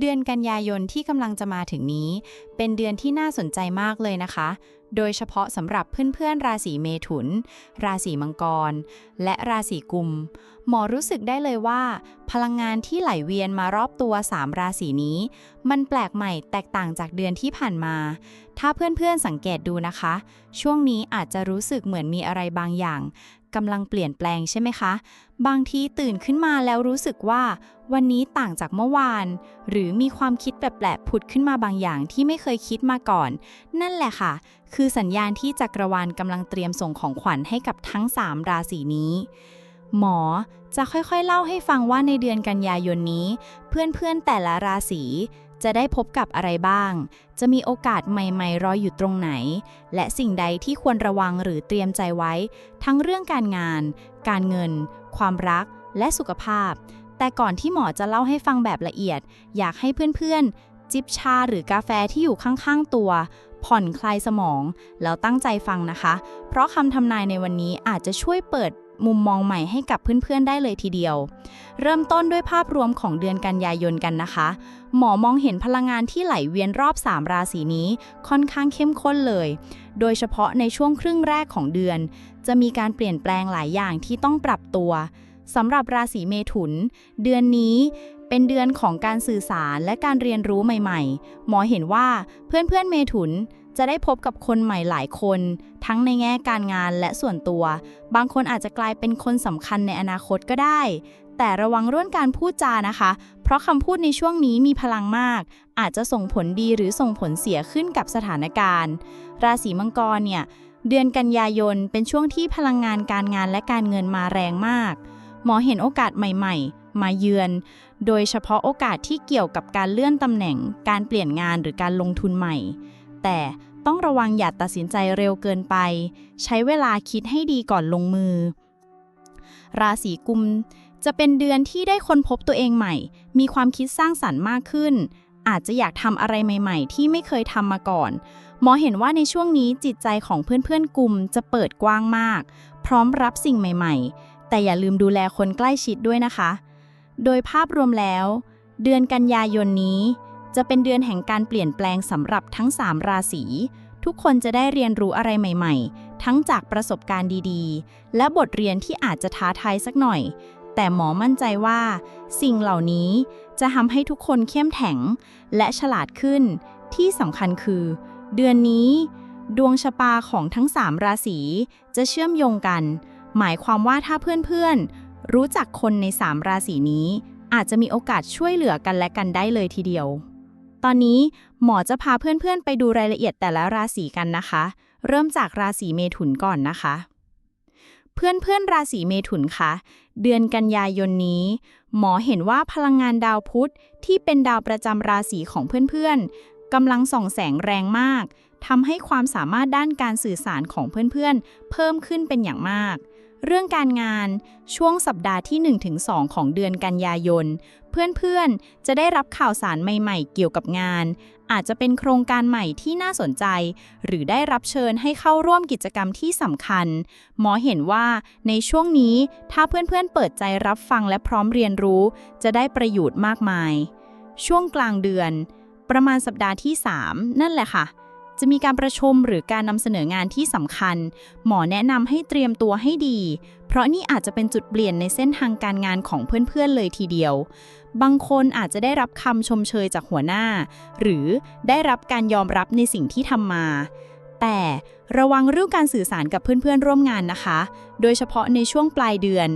เดือนกันยายนที่กำลังจะมาถึงนี้ เป็นเดือนที่น่าสนใจมากเลยนะคะ โดยเฉพาะสำหรับเพื่อนๆ ราศีเมถุน ราศีมังกร และราศีกุม หมอรู้สึกได้เลยว่า พลังงานที่ไหลเวียนมารอบตัว 3 ราศีนี้ มันแปลกใหม่แตกต่างจากเดือนที่ผ่านมา ถ้าเพื่อนๆสังเกตดูนะคะ ช่วงนี้อาจจะรู้สึกเหมือนมีอะไรบางอย่างกำลังเปลี่ยนแปลงใช่ไหมคะ บางทีตื่นขึ้นมาแล้วรู้สึกว่า วันนี้ต่างจากเมื่อวาน หรือมีความคิดแปลกๆผุดขึ้นมาบางอย่างที่ไม่เคยคิดมาก่อน นั่นแหละค่ะ คือสัญญาณที่จักรวาลกำลังเตรียมส่งของขวัญให้กับทั้ง 3 ราศีนี้ หมอจะค่อยๆเล่าให้ฟังว่าในเดือนกันยายนนี้ เพื่อนๆแต่ละราศี จะได้พบกับอะไรบ้าง จะมีโอกาสใหม่ๆ รออยู่ตรงไหน และสิ่งใดที่ควรระวังหรือเตรียมใจไว้ ทั้งเรื่องการงาน การเงิน ความรัก และสุขภาพ แต่ก่อนที่หมอจะเล่าให้ฟังแบบละเอียด อยากให้เพื่อนๆ จิบชาหรือกาแฟที่อยู่ข้างๆตัว ผ่อนคลายสมอง แล้วตั้งใจฟังนะคะ เพราะคำทำนายในวันนี้อาจจะช่วยเปิด มุมมองใหม่ให้กับเพื่อนๆ ได้เลยทีเดียว เริ่มต้นด้วยภาพรวมของเดือนกันยายนกันนะคะ หมอมองเห็นพลังงานที่ไหลเวียนรอบ 3 ราศีนี้ค่อนข้างเข้มข้นเลย โดยเฉพาะในช่วงครึ่งแรกของเดือน จะมีการเปลี่ยนแปลงหลายอย่างที่ต้องปรับตัวสำหรับราศีเมถุน เดือนนี้เป็นเดือนของการสื่อสารและการเรียนรู้ใหม่ ๆ หมอเห็นว่าเพื่อนๆเมถุน จะได้พบกับคนใหม่หลายคน ทั้งในแง่การงานและส่วนตัว บางคนอาจจะกลายเป็นคนสำคัญในอนาคตก็ได้ แต่ระวังเรื่องการพูดจานะคะ เพราะคำพูดในช่วงนี้มีพลังมาก อาจจะส่งผลดีหรือส่งผลเสียขึ้นกับสถานการณ์ ราศีมังกรเนี่ยเดือนกันยายนเป็นช่วงที่พลังงานการงานและการเงินมาแรงมาก หมอเห็นโอกาสใหม่ ๆ มาเยือน โดยเฉพาะโอกาสที่เกี่ยวกับการเลื่อนตำแหน่ง การเปลี่ยนงานหรือการลงทุนใหม่ แต่ ต้องระวังอย่าตัดสินใจเร็วเกินไป ใช้เวลาคิดให้ดีก่อนลงมือ ราศีกุมจะเป็นเดือนที่ได้ค้นพบตัวเองใหม่ มีความคิดสร้างสรรค์มากขึ้น อาจจะอยากทำอะไรใหม่ๆ ที่ไม่เคยทำมาก่อน หมอเห็นว่าในช่วงนี้จิตใจของเพื่อนๆกลุ่มจะเปิดกว้างมาก พร้อมรับสิ่งใหม่ ๆ แต่อย่าลืมดูแลคนใกล้ชิดด้วยนะคะ โดยภาพรวมแล้ว เดือนกันยายนนี้ จะเป็นเดือนแห่งการเปลี่ยนแปลงสำหรับทั้ง 3 ราศี ทุกคนจะได้เรียนรู้อะไรใหม่ ๆ ทั้งจากประสบการณ์ดีๆ และบทเรียนที่อาจจะท้าทายสักหน่อย แต่หมอมั่นใจว่า สิ่งเหล่านี้จะทำให้ทุกคนเข้มแข็ง และฉลาดขึ้น ที่สำคัญคือ เดือนนี้ ดวงชะตาของทั้ง 3 ราศีจะเชื่อมโยงกัน หมายความว่าถ้าเพื่อนๆ รู้จักคนใน 3 ราศีนี้อาจจะมีโอกาสช่วยเหลือกันและกันได้เลยทีเดียว ตอนนี้หมอจะพาเพื่อนๆ ไปดูรายละเอียดแต่ละราศีกันนะคะ เริ่มจากราศีเมถุนก่อนนะคะ เพื่อนๆ ราศีเมถุนคะเดือนกันยายนนี้ หมอเห็นว่าพลังงานดาวพุธที่เป็นดาวประจำราศีของเพื่อนๆกำลังส่องแสงแรงมากทำให้ความสามารถด้านการสื่อสารของเพื่อนๆ เพิ่มขึ้นเป็นอย่างมาก เรื่องการงานช่วงสัปดาห์ที่ 1-2 ของเดือนกันยายน เพื่อนๆ จะได้รับข่าวสารใหม่ๆ เกี่ยวกับงาน อาจจะเป็นโครงการใหม่ที่น่าสนใจ หรือได้รับเชิญให้เข้าร่วมกิจกรรมที่สำคัญ หมอเห็นว่าในช่วงนี้ถ้าเพื่อนๆ เปิดใจรับฟังและพร้อมเรียนรู้ จะได้ประโยชน์มากมาย ช่วงกลางเดือน ประมาณสัปดาห์ที่ 3 นั่นแหละค่ะ จะมีการประชุมหรือการนำเสนองานที่สำคัญ หมอแนะนำให้เตรียมตัวให้ดี เพราะนี่อาจจะเป็นจุดเปลี่ยนในเส้นทางการงานของเพื่อนๆเลยทีเดียว บางคนอาจจะได้รับคำชมเชยจากหัวหน้า หรือได้รับการยอมรับในสิ่งที่ทำมา แต่ระวังเรื่องการสื่อสารกับเพื่อนๆร่วมงานนะคะ โดยเฉพาะในช่วงปลายเดือน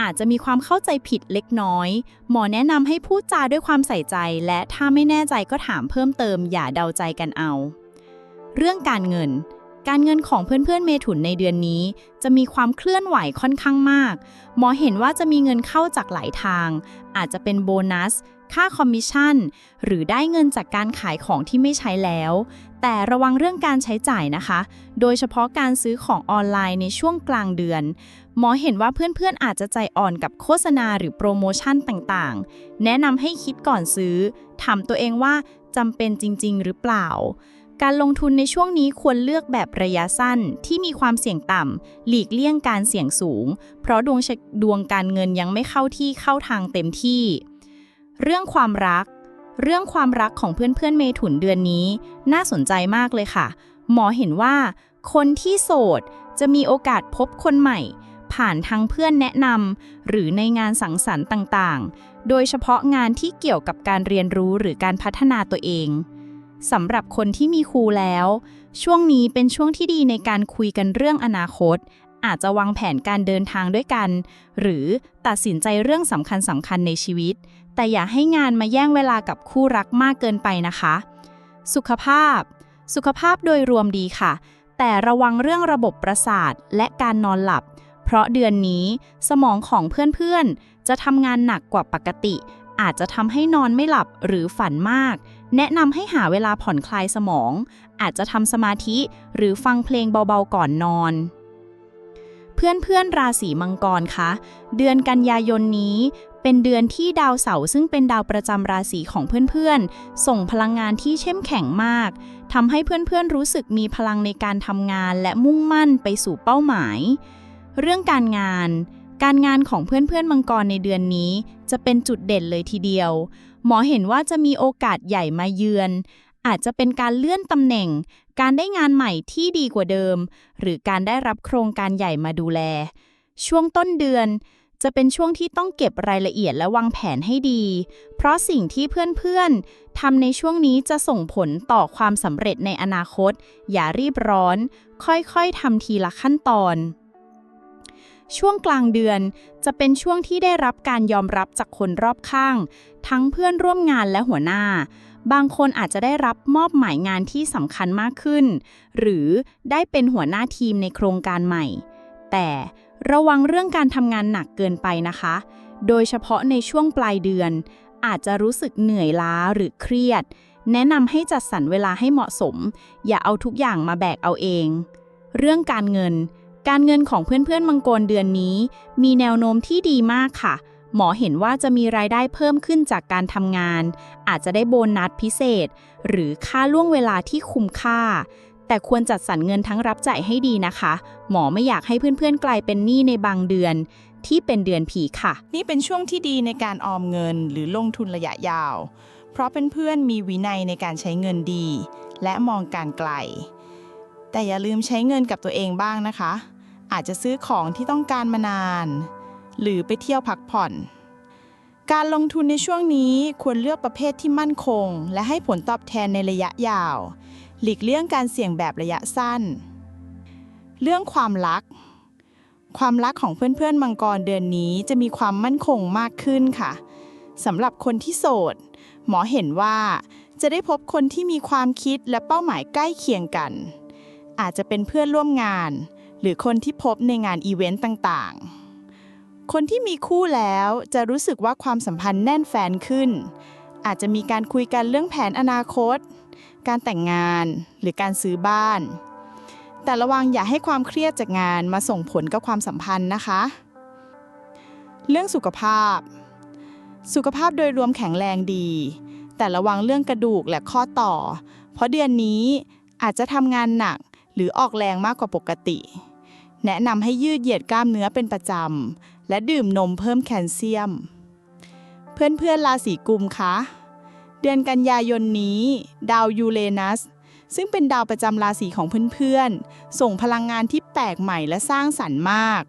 อาจจะมีความเข้าใจผิดเล็กน้อย หมอแนะนำให้พูดจาด้วยความใส่ใจ และถ้าไม่แน่ใจก็ถามเพิ่มเติม อย่าเดาใจกันเอา เรื่องการเงิน การเงินของเพื่อนๆเมถุนในเดือนนี้ จะมีความเคลื่อนไหวค่อนข้างมาก หมอเห็นว่าจะมีเงินเข้าจากหลายทาง อาจจะเป็นโบนัส ค่าคอมมิชชั่น หรือได้เงินจากการขายของที่ไม่ใช้แล้ว แต่ระวังเรื่องการใช้จ่ายนะคะ โดยเฉพาะการซื้อของออนไลน์ในช่วงกลางเดือน หมอเห็นว่าเพื่อนๆอาจจะใจอ่อนกับโฆษณาหรือโปรโมชั่นต่างๆ แนะนำให้คิดก่อนซื้อ ถามตัวเองว่าจำเป็นจริง ๆ หรือเปล่า การลงทุนในช่วงนี้ควรเลือกแบบระยะสั้นที่มีความเสี่ยงต่ำ หลีกเลี่ยงการเสี่ยงสูง เพราะดวงดวงการเงินยังไม่เข้าที่เข้าทางเต็มที่ เรื่องความรัก เรื่องความรักของเพื่อนๆเมถุนเดือนนี้ น่าสนใจมากเลยค่ะ หมอเห็นว่า คนที่โสดจะมีโอกาสพบคนใหม่ ผ่านทางเพื่อนแนะนำหรือในงานสังสรรค์ต่างๆ โดยเฉพาะงานที่เกี่ยวกับการเรียนรู้หรือการพัฒนาตัวเอง สำหรับคนที่มีครูแล้ว ช่วงนี้เป็นช่วงที่ดีในการคุยกันเรื่องอนาคต อาจจะวางแผนการเดินทางด้วยกัน หรือตัดสินใจเรื่องสำคัญสำคัญในชีวิต แต่อย่าให้งานมาแย่งเวลากับคู่รักมากเกินไปนะคะ สุขภาพ สุขภาพโดยรวมดีค่ะ แต่ระวังเรื่องระบบประสาทและการนอนหลับ เพราะเดือนนี้สมองของเพื่อนๆจะทำงานหนักกว่าปกติ อาจจะทำให้นอนไม่หลับหรือฝันมาก แนะนำให้หาเวลาผ่อนคลายสมอง อาจจะทำสมาธิหรือฟังเพลงเบาๆก่อนนอน เพื่อนๆราศีมังกรคะเดือนกันยายนนี้เป็นเดือนที่ดาวเสาร์ซึ่งเป็นดาวประจำราศีของเพื่อนๆ ส่งพลังงานที่เข้มแข็งมากทำให้เพื่อนๆรู้สึกมีพลังในการทำงานและมุ่งมั่นไปสู่เป้าหมาย เรื่องการงาน การงานของเพื่อนๆมังกรในเดือนนี้ จะเป็นจุดเด่นเลยทีเดียว หมอเห็นว่าจะมีโอกาสใหญ่มาเยือน อาจจะเป็นการเลื่อนตำแหน่ง การได้งานใหม่ที่ดีกว่าเดิม หรือการได้รับโครงการใหญ่มาดูแล ช่วงต้นเดือนจะเป็นช่วงที่ต้องเก็บรายละเอียดและวางแผนให้ดี เพราะสิ่งที่เพื่อนๆทำในช่วงนี้จะส่งผลต่อความสำเร็จในอนาคต อย่ารีบร้อน ค่อยๆทำทีละขั้นตอน ช่วงกลางเดือน จะเป็นช่วงที่ได้รับการยอมรับจากคนรอบข้าง ทั้งเพื่อนร่วมงานและหัวหน้า บางคนอาจจะได้รับมอบหมายงานที่สำคัญมากขึ้น หรือได้เป็นหัวหน้าทีมในโครงการใหม่ แต่ระวังเรื่องการทำงานหนักเกินไปนะคะ โดยเฉพาะในช่วงปลายเดือน อาจจะรู้สึกเหนื่อยล้าหรือเครียด แนะนำให้จัดสรรเวลาให้เหมาะสม อย่าเอาทุกอย่างมาแบกเอาเอง เรื่องการเงิน การเงินของเพื่อนๆมังกรเดือนนี้ มีแนวโน้มที่ดีมากค่ะ หมอเห็นว่าจะมีรายได้เพิ่มขึ้นจากการทำงาน อาจจะได้โบนัสพิเศษ หรือค่าล่วงเวลาที่คุ้มค่า แต่ควรจัดสรรเงินทั้งรับจ่ายให้ดีนะคะ หมอไม่อยากให้เพื่อนๆกลายเป็นหนี้ในบางเดือน ที่เป็นเดือนผีค่ะ นี่เป็นช่วงที่ดีในการออมเงินหรือลงทุนระยะยาว เพราะเพื่อนๆมีวินัยในการใช้เงินดี และมองการไกล แต่อย่าลืมใช้เงินกับตัวเองบ้างนะคะ อาจจะซื้อของที่ต้องการมานาน หรือไปเที่ยวพักผ่อน การลงทุนในช่วงนี้ควรเลือกประเภทที่มั่นคง และให้ผลตอบแทนในระยะยาว หลีกเลี่ยงการเสี่ยงแบบระยะสั้น เรื่องความรัก ความรักของเพื่อนๆมังกรเดือนนี้จะมีความมั่นคงมากขึ้นค่ะสำหรับคนที่โสด หมอเห็นว่าจะได้พบคนที่มีความคิดและเป้าหมายใกล้เคียงกัน อาจจะเป็นเพื่อนร่วมงาน หรือคนที่พบในงานอีเวนต์ต่างๆ คนที่มีคู่แล้วจะรู้สึกว่าความสัมพันธ์แน่นแฟนขึ้น อาจจะมีการคุยกันเรื่องแผนอนาคต การแต่งงานหรือการซื้อบ้าน แต่ระวังอย่าให้ความเครียดจากงานมาส่งผลกับความสัมพันธ์นะคะ เรื่องสุขภาพ สุขภาพโดยรวมแข็งแรงดี แต่ระวังเรื่องกระดูกและข้อต่อ เพราะเดือนนี้อาจจะทำงานหนักหรือออกแรงมากกว่าปกติ แนะนำให้ยืดเหยียดกล้ามเนื้อเป็นประจำ และดื่มนมเพิ่มแคลเซียม เพื่อนๆราศีกุมคะเดือนกันยายนนี้ ดาวยูเรนัส ซึ่งเป็นดาวประจำราศีของเพื่อนๆ ส่งพลังงานที่แปลกใหม่และสร้างสรรค์มาก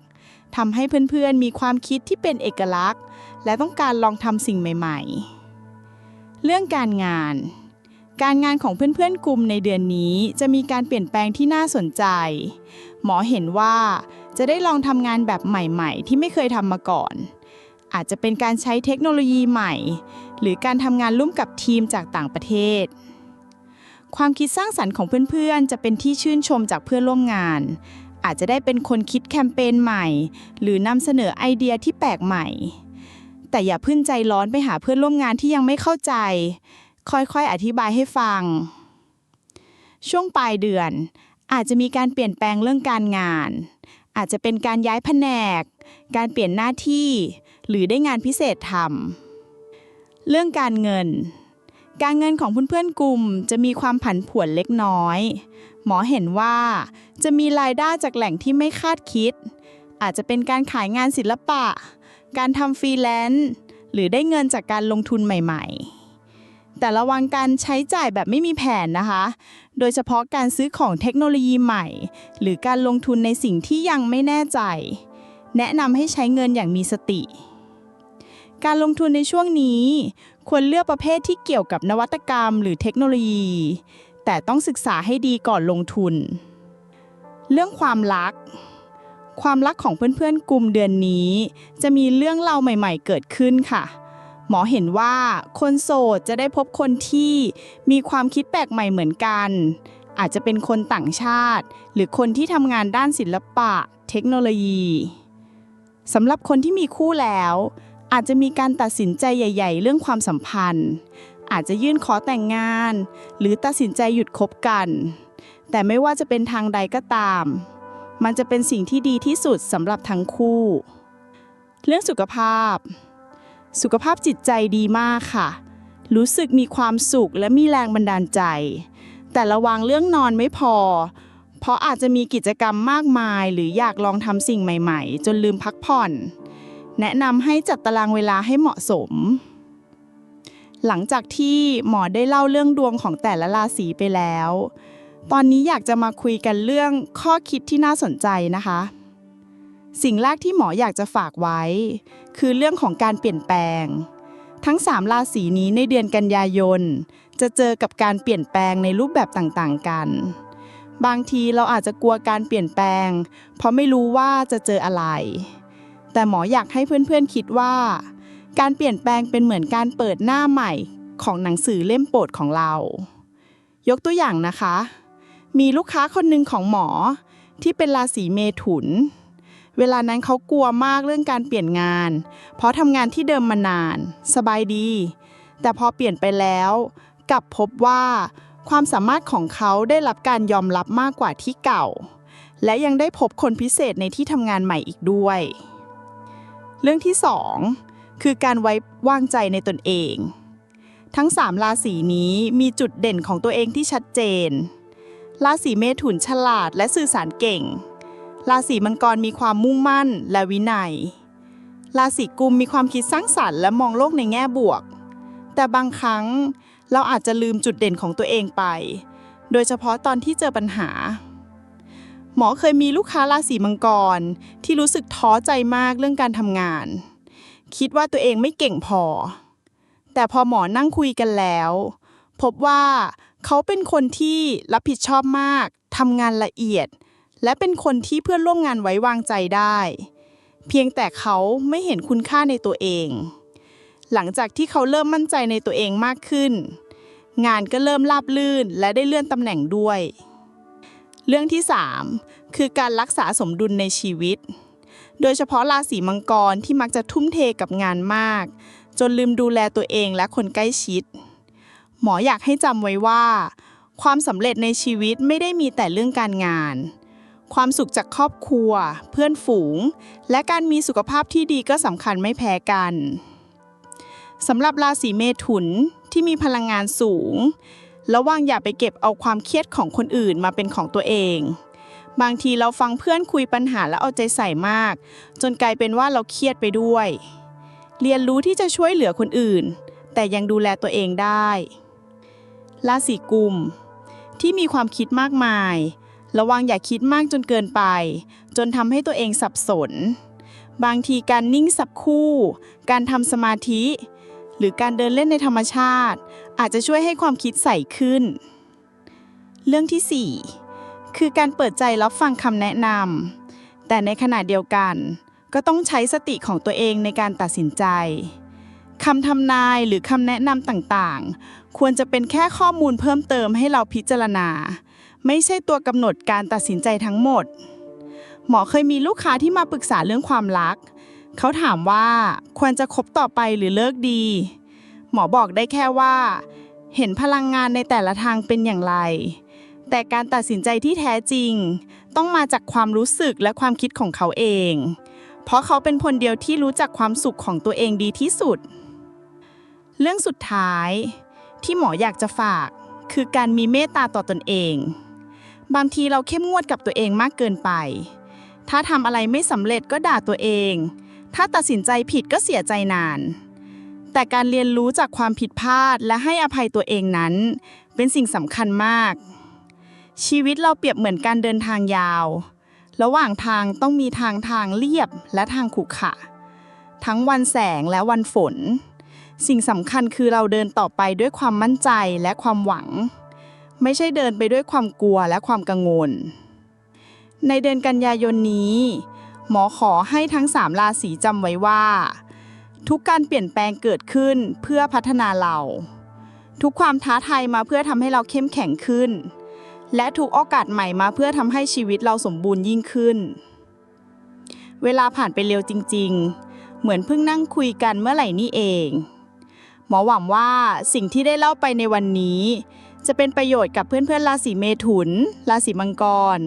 ทำให้เพื่อนๆ มีความคิดที่เป็นเอกลักษณ์ และต้องการลองทำสิ่งใหม่ ๆ เรื่องการงาน การงานของเพื่อนๆกลุ่มในเดือนนี้จะมีการเปลี่ยนแปลงที่น่าสนใจ หมอเห็นว่าจะได้ลองทำงานแบบใหม่ๆ ที่ไม่เคยทำมาก่อน อาจจะเป็นการใช้เทคโนโลยีใหม่ หรือการทำงานร่วมกับทีมจากต่างประเทศ ความคิดสร้างสรรค์ของเพื่อนๆ จะเป็นที่ชื่นชมจากเพื่อนร่วมงาน อาจจะได้เป็นคนคิดแคมเปญใหม่ หรือนำเสนอไอเดียที่แปลกใหม่ แต่อย่าพึ่งใจร้อนไปหาเพื่อนร่วมงานที่ยังไม่เข้าใจ ค่อยๆ อธิบายให้ฟัง ช่วงปลายเดือน อาจจะมีการเปลี่ยนแปลงเรื่องการงาน อาจจะเป็นการย้ายแผนก การเปลี่ยนหน้าที่ หรือได้งานพิเศษทำเรื่องการเงิน การเงินของเพื่อนๆกลุ่มจะมีความผันผวนเล็กน้อย หมอเห็นว่าจะมีรายได้จากแหล่งที่ไม่คาดคิด อาจจะเป็นการขายงานศิลปะ การทำฟรีแลนซ์หรือได้เงินจากการลงทุนใหม่ ๆ แต่ระวังการใช้จ่ายแบบไม่มีแผนนะคะ โดยเฉพาะการซื้อของเทคโนโลยีใหม่ หรือการลงทุนในสิ่งที่ยังไม่แน่ใจ แนะนำให้ใช้เงินอย่างมีสติ การลงทุนในช่วงนี้ ควรเลือกประเภทที่เกี่ยวกับนวัตกรรม หรือเทคโนโลยี แต่ต้องศึกษาให้ดีก่อนลงทุน เรื่องความรัก ความรักของเพื่อนๆกลุ่มเดือนนี้ จะมีเรื่องเล่าใหม่ ๆ เกิดขึ้นค่ะ หมอเห็นว่าคนโสดจะได้พบคนที่มีความคิดแปลกใหม่เหมือนกัน อาจจะเป็นคนต่างชาติ หรือคนที่ทำงานด้านศิลปะ เทคโนโลยีสำหรับคนที่มีคู่แล้ว อาจจะมีการตัดสินใจใหญ่ ๆ เรื่องความสัมพันธ์ อาจจะยื่นขอแต่งงาน หรือตัดสินใจหยุดคบกัน แต่ไม่ว่าจะเป็นทางใดก็ตาม มันจะเป็นสิ่งที่ดีที่สุดสำหรับทั้งคู่ เรื่องสุขภาพ สุขภาพจิตใจดีมากค่ะ รู้สึกมีความสุขและมีแรงบันดาลใจ แต่ระวังเรื่องนอนไม่พอ เพราะอาจจะมีกิจกรรมมากมาย หรืออยากลองทำสิ่งใหม่ๆ จนลืมพักผ่อน แนะนำให้จัดตารางเวลาให้เหมาะสม หลังจากที่หมอได้เล่าเรื่องดวงของแต่ละราศีไปแล้ว ตอนนี้อยากจะมาคุยกันเรื่องข้อคิดที่น่าสนใจนะคะ สิ่งแรกที่หมออยากจะฝากไว้ คือเรื่องของการเปลี่ยนแปลง ทั้ง 3 ราศีนี้ในเดือนกันยายน จะเจอกับการเปลี่ยนแปลงในรูปแบบต่างๆกัน บางทีเราอาจจะกลัวการเปลี่ยนแปลง เพราะไม่รู้ว่าจะเจออะไร แต่หมออยากให้เพื่อนๆคิดว่า การเปลี่ยนแปลงเป็นเหมือนการเปิดหน้าใหม่ของหนังสือเล่มโปรดของเรา ยกตัวอย่างนะคะ มีลูกค้าคนหนึ่งของหมอที่เป็นราศีเมถุนเเวลานั้นเขากลัวมากเรื่องการเปลี่ยนงาน เพราะทำงานที่เดิมมานาน สบายดี แต่พอเปลี่ยนไปแล้ว กลับพบว่า ความสามารถของเขาได้รับการยอมรับมากกว่าที่เก่า และยังได้พบคนพิเศษในที่ทำงานใหม่อีกด้วย เรื่องที่ 2 คือการไว้วางใจในตนเอง ทั้ง 3 ราศีนี้มีจุดเด่นของตัวเองที่ชัดเจน ราศีเมถุนฉลาดและสื่อสารเก่ง ราศีมังกรมีความมุ่งมั่นและวินัย ราศีกุมมีความคิดสร้างสรรค์และมองโลกในแง่บวก แต่บางครั้งเราอาจจะลืมจุดเด่นของตัวเองไป โดยเฉพาะตอนที่เจอปัญหา หมอเคยมีลูกค้าราศีมังกรที่รู้สึกท้อใจมากเรื่องการทำงาน คิดว่าตัวเองไม่เก่งพอ แต่พอหมอนั่งคุยกันแล้ว พบว่าเขาเป็นคนที่รับผิดชอบมากทำงานละเอียด และเป็นคนที่เพื่อนร่วมงานไว้วางใจได้ เพียงแต่เขาไม่เห็นคุณค่าในตัวเอง หลังจากที่เขาเริ่มมั่นใจในตัวเองมากขึ้น งานก็เริ่มราบลื่นและได้เลื่อนตำแหน่งด้วย เรื่องที่ 3 คือการรักษาสมดุลในชีวิต โดยเฉพาะราศีมังกรที่มักจะทุ่มเทกับงานมาก จนลืมดูแลตัวเองและคนใกล้ชิด หมออยากให้จำไว้ว่า ความสำเร็จในชีวิตไม่ได้มีแต่เรื่องการงาน ความสุขจากครอบครัว เพื่อนฝูง และการมีสุขภาพที่ดีก็สำคัญไม่แพ้กันสำหรับราศีเมถุนที่มีพลังงานสูง ระวังอย่าไปเก็บเอาความเครียดของคนอื่นมาเป็นของตัวเอง บางทีเราฟังเพื่อนคุยปัญหาแล้วเอาใจใส่มาก จนกลายเป็นว่าเราเครียดไปด้วย เรียนรู้ที่จะช่วยเหลือคนอื่น แต่ยังดูแลตัวเองได้ ราศีกุมที่มีความคิดมากมาย ระวังอย่าคิดมากจนเกินไป จนทำให้ตัวเองสับสน บางทีการนิ่งสับคู่ การทำสมาธิ หรือการเดินเล่นในธรรมชาติ อาจจะช่วยให้ความคิดใสขึ้น เรื่องที่ 4 คือการเปิดใจรับฟังคำแนะนำแต่ในขณะเดียวกัน ก็ต้องใช้สติของตัวเองในการตัดสินใจ คำทำนายหรือคำแนะนำต่างๆ ควรจะเป็นแค่ข้อมูลเพิ่มเติมให้เราพิจารณา ไม่ใช่ตัวกำหนดการตัดสินใจทั้งหมด หมอเคยมีลูกค้าที่มาปรึกษาเรื่องความรัก เขาถามว่าควรจะคบต่อไปหรือเลิกดี หมอบอกได้แค่ว่า เห็นพลังงานในแต่ละทางเป็นอย่างไร แต่การตัดสินใจที่แท้จริง ต้องมาจากความรู้สึกและความคิดของเขาเองเพราะเขาเป็นคนเดียวที่รู้จักความสุขของตัวเองดีที่สุด เรื่องสุดท้ายที่หมออยากจะฝากคือการมีเมตตาต่อตนเอง บางทีเราเข้มงวดกับตัวเองมากเกินไป ถ้าทำอะไรไม่สำเร็จก็ด่าตัวเอง ถ้าตัดสินใจผิดก็เสียใจนาน แต่การเรียนรู้จากความผิดพลาดและให้อภัยตัวเองนั้น เป็นสิ่งสำคัญมาก ชีวิตเราเปรียบเหมือนการเดินทางยาว ระหว่างทางต้องมีทางทางเรียบและทางขรุขระทั้งวันแสงและวันฝน สิ่งสำคัญคือเราเดินต่อไปด้วยความมั่นใจและความหวัง ไม่ใช่เดินไปด้วยความกลัวและความกังวล ในเดือนกันยายนนี้ หมอขอให้ทั้งสามราศีจำไว้ว่า ทุกการเปลี่ยนแปลงเกิดขึ้นเพื่อพัฒนาเรา ทุกความท้าทายมาเพื่อทำให้เราเข้มแข็งขึ้น และทุกโอกาสใหม่มาเพื่อทำให้ชีวิตเราสมบูรณ์ยิ่งขึ้น เวลาผ่านไปเร็วจริง ๆ เหมือนเพิ่งนั่งคุยกันเมื่อไหร่นี่เอง หมอหวังว่าสิ่งที่ได้เล่าไปในวันนี้ จะเป็นประโยชน์กับเพื่อนๆราศีเมถุน ราศีมังกร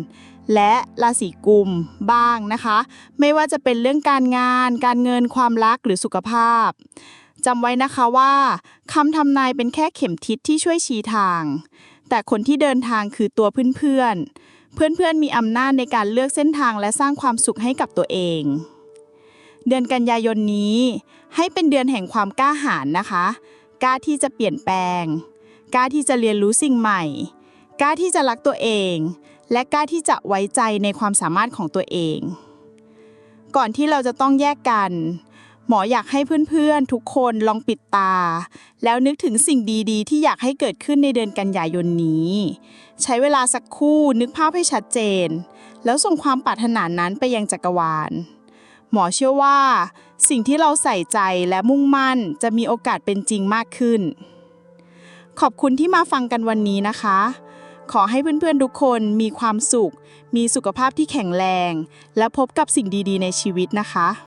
และราศีกุมบ้างนะคะ ไม่ว่าจะเป็นเรื่องการงาน การเงินความรักหรือสุขภาพจำไว้นะคะว่าคำทำนายเป็นแค่เข็มทิศที่ช่วยชี้ทาง แต่คนที่เดินทางคือตัวเพื่อนๆเพื่อนๆมีอำนาจในการเลือกเส้นทางและสร้างความสุขให้กับตัวเอง เดือนกันยายนนี้ ให้เป็นเดือนแห่งความกล้าหาญนะคะ กล้าที่จะเปลี่ยนแปลง กล้าที่จะเรียนรู้สิ่งใหม่ กล้าที่จะรักตัวเอง และกล้าที่จะไว้ใจในความสามารถของตัวเอง ก่อนที่เราจะต้องแยกกัน หมออยากให้เพื่อนๆ ทุกคนลองปิดตา แล้วนึกถึงสิ่งดีๆ ที่อยากให้เกิดขึ้นในเดือนกันยายนนี้ ใช้เวลาสักครู่นึกภาพให้ชัดเจน แล้วส่งความปรารถนานั้นไปยังจักรวาล หมอเชื่อว่า สิ่งที่เราใส่ใจและมุ่งมั่นจะมีโอกาสเป็นจริงมากขึ้น ขอบคุณที่มาฟังกันวันนี้นะคะ ขอให้เพื่อนๆทุกคนมีความสุข มีสุขภาพที่แข็งแรง และพบกับสิ่งดีๆ ในชีวิตนะคะ